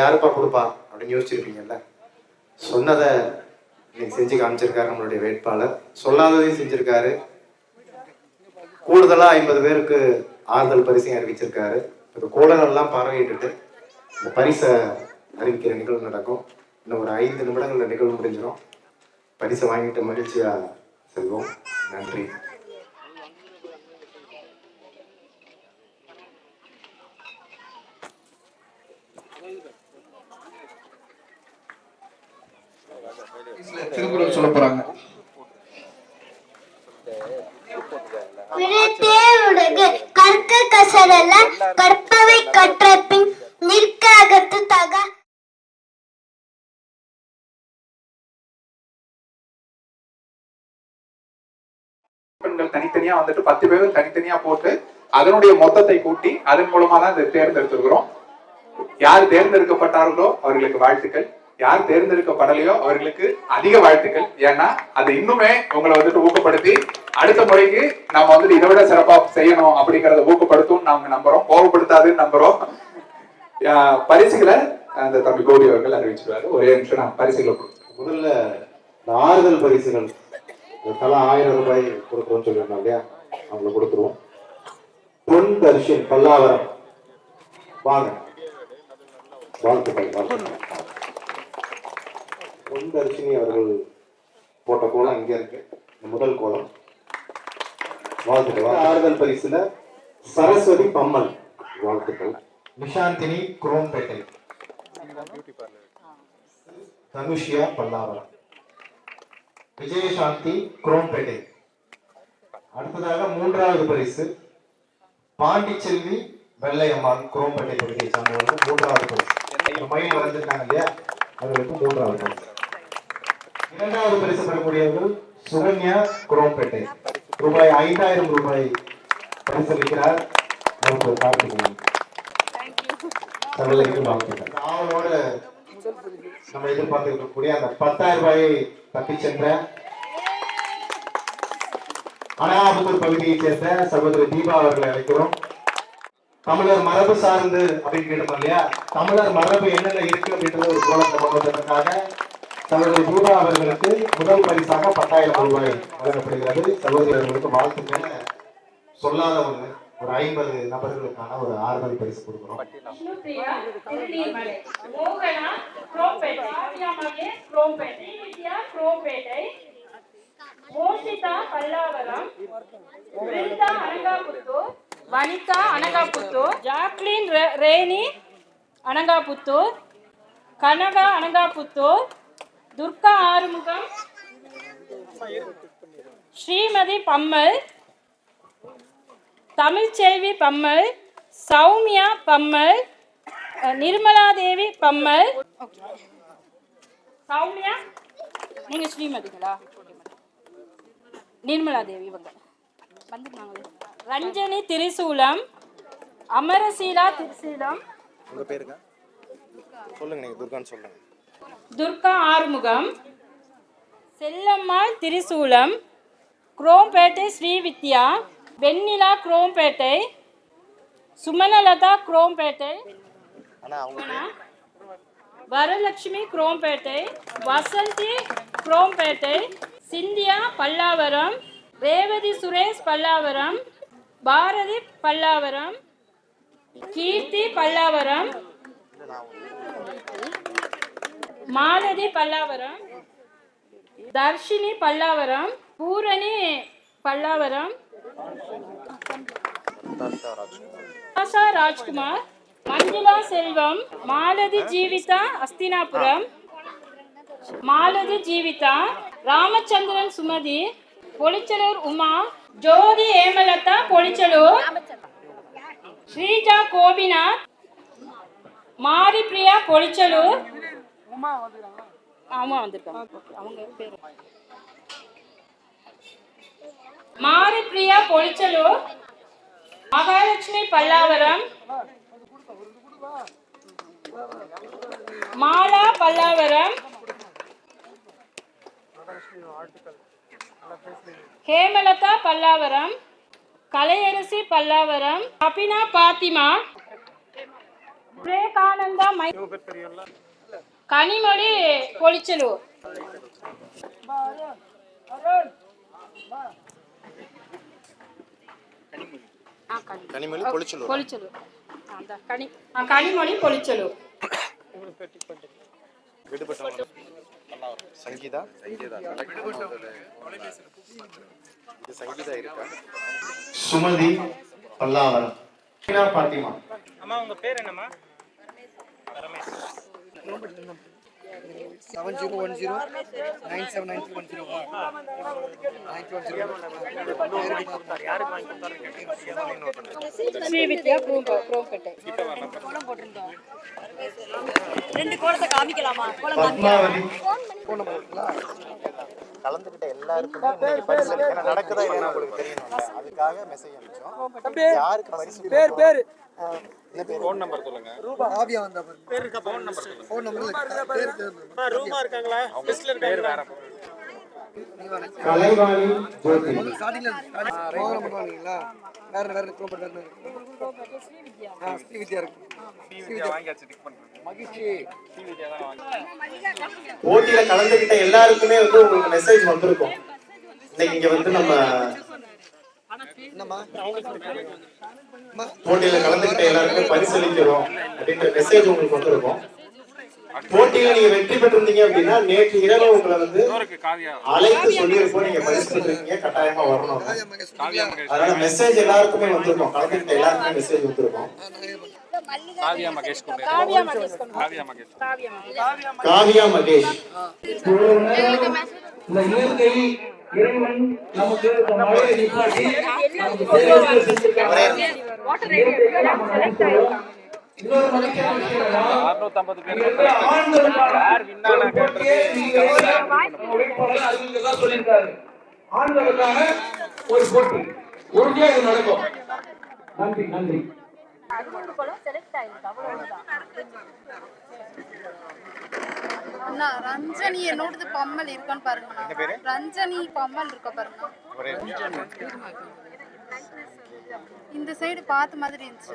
யாருப்பா கொடுப்பா? அப்படின்னு யோசிச்சிருப்பீங்கல்ல. சொன்னதை இன்னைக்கு செஞ்சு காமிச்சிருக்காரு நம்மளுடைய வேட்பாளர். சொல்லாததையும் செஞ்சிருக்காரு. கூடுதலா ஐம்பது பேருக்கு ஆறுதல் பரிசையும் அறிவிச்சிருக்காரு. இந்த கோலங்கள்லாம் பார்வையிட்டுட்டு இந்த பரிசை அறிவிக்கிற நிகழ்வு நடக்கும். இன்னும் ஒரு ஐந்து நிமிடங்கள்ல நிகழ்வு முடிஞ்சிடும் பரிசை வாங்கிட்டு மகிழ்ச்சியா செல்வோம். நன்றி. சொல்ல போறாங்க. வினைத்தே உலகு கற்க கசடல கற்பவை கற்ற பின் நிற்க அகத்து தக. பெண்கள் தனித்தனியா வந்துட்டு பத்து பேரும் தனித்தனியா போட்டு அதனுடைய மொத்தத்தை கூட்டி அதன் மூலமா தான் இதை தேர்ந்தெடுத்திருக்கிறோம். யார் தேர்ந்தெடுக்கப்பட்டார்களோ அவர்களுக்கு வாழ்த்துக்கள். யார் தேர்ந்தெடுக்கப்படலையோ அவர்களுக்கு அதிக வாழ்த்துக்கள். ஏன்னா அது இன்னுமே உங்களை வந்துட்டு ஊக்கப்படுத்தி அடுத்த முறைக்கு நம்ம வந்துட்டு இதை விட சிறப்பா செய்யணும் அப்படிங்கறத ஊக்கப்படுத்தும் நாங்க நம்புறோம். கோபப்படுத்தாதுன்னு நம்புறோம். பரிசுகளை அந்த தம்பி கோடி அவர்கள் அறிவிச்சிருவாரு. ஒரே நிமிஷம் நான் பரிசுகளை கொடுத்துறேன். முதல்ல ஆறுதல் பரிசுகள் ஒரு தலா ஆயிரம் ரூபாய் கொடுக்குறோம்னு சொல்லியிருந்தோம் இல்லையா? அவங்களுக்கு கொடுத்துருவோம். பொன் தரிசன் பல்லாவரம். வாங்க. வாழ்த்துக்கள் வாழ்த்துக்கள். தர்ஷினி அவர்கள் போட்ட கோலம் இங்க இருக்கு. முதல் கோலம். வாழ்த்துக்கள். ஆறுதல் பரிசுல சரஸ்வதி பம்மல் வாழ்த்துக்கள். நிஷாந்தினி குரோம்பேட்டை. தனுஷியா பல்லாவரம். விஜயசாந்தி குரோம்பேட்டை. அடுத்ததாக மூன்றாவது பரிசு பாண்டிச்செல்வி வெள்ளையம்மாள் குரோம்பேட்டை பகுதியை சார்ந்தவர்கள் மூன்றாவது பரிசு. மயில் வரைஞ்சிருக்காங்க இல்லையா? அவர்களுக்கு மூன்றாவது பரிசு. இரண்டாவது பரிசு பெறக்கூடியவர்கள் சுகன்யா குரோம்பேட்டை. ரூபாய் ஐந்தாயிரம் ரூபாய் பரிசளிக்கிறார். அவருக்கு கார்த்திகேயன். சகோதரிக்கு வாழ்த்துக்கள். அவளோட நம்ம எதிர்பார்த்து இருக்கக்கூடிய அந்த பத்தாயிரம் ரூபாயை தப்பி சென்ற அனாபுத்தூர் பகுதியைச் சேர்ந்த சகோதரி தீபா அவர்களை அழைக்கிறோம். தமிழர் மரபு சார்ந்து அப்படின்னு கேட்டோம் இல்லையா? தமிழர் மரபு என்னென்ன இருக்கு அப்படின்றது ஒரு கோலத்தை கொண்டு வந்ததற்காக சகோதரி தீபா அவர்களுக்கு முதல் பரிசாக பத்தாயிரம் ரூபாய் வழங்கப்படுகிறது. சகோதரி அவர்களுக்கு வாழ்த்துக்கள். சொல்லாத ஒரு ஒரு ஐம்பது நபர்களுக்கான ஒரு ஆறுதல் பரிசு கொடுக்கிறோம். Moshitha Pallavaram Brinda Anakaputhur Vanitha Anakaputhur Jacqueline Renee Anakaputhur Kanaka Anakaputhur Durga Arumugam. Srimathi Pammal. Tamilselvi Pammal. Sowmya Pammal. Nirmala Nirmaladevi Pammal. Sowmya? நீங்க ஸ்ரீமதிங்களா நிர்மலாதேவி இவங்க. வந்துருந்தாங்களே ரஞ்சனி திரிசூலம். அமரசீலா திரிசூலம். உங்க பேருங்க சொல்லுங்க நீங்க துர்கான்னு சொல்லுங்க. துர்கா ஆறுமுகம் செல்லம்மாள் திரிசூலம் குரோம்பேட்டை ஸ்ரீவித்யா வெண்ணிலா குரோம்பேட்டை சுமனலதா குரோம்பேட்டை வரலட்சுமி குரோம்பேட்டை வசந்தி குரோம்பேட்டை சிந்தியா பல்லாவரம் ரேவதி சுரேஷ் பல்லாவரம் பாரதி பல்லாவரம் கீர்த்தி பல்லாவரம். மாலதி பல்லாவரம் தர்ஷினி பல்லாவரம் பூரணி பல்லாவரம் ஆஷா ராஜ்குமார் மஞ்சுளா செல்வம் மாலதி ஜீவிதா அஸ்தினாபுரம் மாலதி ஜீவிதா ராமச்சந்திரன் சுமதி பொலிச்சலூர் உமா ஜோதி ஏமலதா பொலிச்சலூர் ஸ்ரீஜா கோபிநாத் மாரி பிரியா பொலிச்சலூர் ஆமா வந்திருக்காங்க. அவங்க பேரு மாரி பிரியா பொலிச்சலூர் மகாலட்சுமி பல்லாவரம் மாலா பல்லாவரம் ஹேமலதா பல்லாவரம் கலையரசி பல்லாவரம் அபினா பாத்திமா விவேகானந்தா மை கனிமொழி பொலிச்சலூர் கனிமொழி பொலிச்சலூர் ஆ, அதான், கனி கனிமொழி பொலிச்சலூர் சங்கீதா? சங்கீதா இருக்கா? சுமதி பல்லாவரம். பாத்திமா. அம்மா உங்க பேர் என்னம்மா? Seven zero one zero nine seven nine three one zero nine three one zero யாருக்கு வாங்கி கொடுத்தாரு ஸ்ரீ வித்யா குரோம்பேட்டை ரெண்டு கோலத்தை காமிக்கலாமா? கோலம் இருக்குங்களா கலந்துக்கிட்ட எல்லாருக்குமே இன்னைக்கு பரிசு. ஏன்னா நடக்குதா இல்லையா உங்களுக்கு தெரியணும் அதுக்காக மெசேஜ் அனுப்பிச்சோம். யாருக்கு பரிசு பேர் பேர். ஃபோன் நம்பர் சொல்லுங்க. ஆவியா வந்தா பாருங்க. பேர் இருக்கா? ஃபோன் நம்பர் ஃபோன் நம்பர் பேர் பேர். ரூமா இருக்காங்களா? லிஸ்ட்ல இருக்காங்களா கலைவாணி ஜோதி. வேற வேற வேற ஆ ஸ்ரீ வித்யா இருக்கு. வாங்கியாச்சு டிக் பண்றேன். மகிழ்ச்சி. போட்டியில கலந்துகிட்ட எல்லாருக்குமே வந்து உங்களுக்கு மெசேஜ் வந்திருக்கும். இன்னைக்கு இங்க வந்து நம்ம போட்டியில கலந்துகிட்ட எல்லாருக்குமே பரிசளிக்கிறோம் அப்படின்ற மெசேஜ் உங்களுக்கு வந்திருக்கும். போட்டியில நீங்க வெற்றி பெற்றிருந்தீங்க அப்படின்னா நேற்று இரவு உங்களை வந்து அழைத்து சொல்லியிருப்போம். நீங்க பரிசு பெற்றிருக்கீங்க கட்டாயமா வரணும். ஆவியா மகேஷ். காவியா அதனால மெசேஜ் எல்லாருக்குமே வந்திருக்கும். கலந்துகிட்ட எல்லாருக்குமே மெசேஜ் வந்திருக்கும். காவியா மகேஷ் காவியா மகேஷ் காவியா மகேஷ். காவியா மகேஷ். காவியா மகேஷ். இந்த இயற்கை இறைவன் நமக்கு இந்த மழையை நிப்பாட்டி நமக்கு தேவையானதை செஞ்சிருக்காங்க. ஆண்களுக்கான ஒரு போட்டி. உறுதியா இது நடக்கும். நன்றி நன்றி. அண்ணா ரஞ்சனி என்னோடது பம்மல் இருக்கான்னு பாருங்க ரஞ்சனி பம்மல் இருக்க பாருங்க இந்த சைடு பார்த்த மாதிரி இருந்துச்சு.